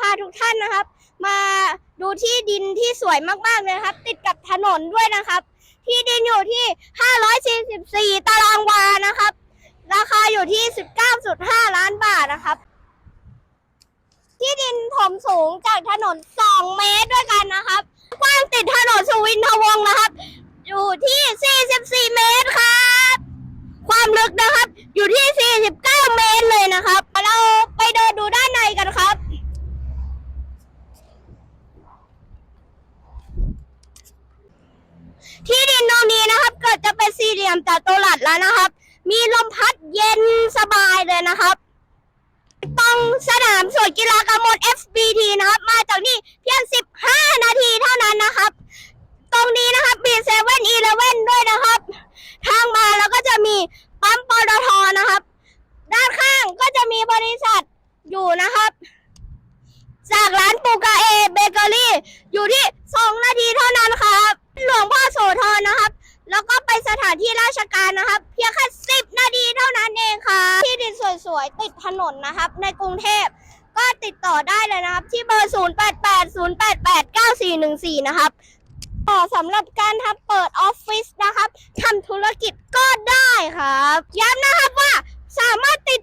พาทุกท่านนะครับ มาดูที่ดินที่สวยมากๆเลยครับ ติดกับถนนด้วยนะครับ ที่ดินอยู่ที่ 544 ตารางวานะครับ ราคาอยู่ที่ 19.5 ล้านบาทนะครับ ที่ดินถมสูงจากถนน 2 เมตรด้วยกันนะครับ กว้างติดถนนสุวินทวงศ์นะครับ อยู่ที่ 44 เมตรครับ ความลึกนะครับ อยู่ที่ 49 เมตรเลยนะครับ เราไปเดินดูด้านในกันครับ ที่ดินตรงนี้นะครับ เกิดจะเป็นสี่เหลี่ยมจัตุรัสแล้วนะครับ มีลมพัด เย็นสบายเลยนะครับตรงสนามสวนกีฬากำมล FBT นะครับ มาจากนี่เพียง 15 นาทีเท่านั้นนะครับ ตรงนี้นะครับมีเซเว่นอีเลเว่นด้วยนะครับ ทางมาแล้วก็จะมีปั๊มปตทนะครับ ด้านข้างก็จะมีบริษัทอยู่นะครับ จากร้านปูกาเอเบเกอรี่ อยู่ที่ 2 นาทีเท่านั้นครับ หลวงพ่อโสธรนะครับ แล้วก็ไปสถานที่ราชการนะครับ เพียงแค่10นาทีเท่านั้นเองค่ะ ที่ดิน สวยๆ ติดถนนนะครับ ในกรุงเทพก็ติดต่อได้เลยนะครับ ที่เบอร์ 0880889414 นะครับต่อสำหรับการทำเปิดออฟฟิศนะครับทำธุรกิจก็ได้ครับ ย้ำนะครับว่าสามารถติด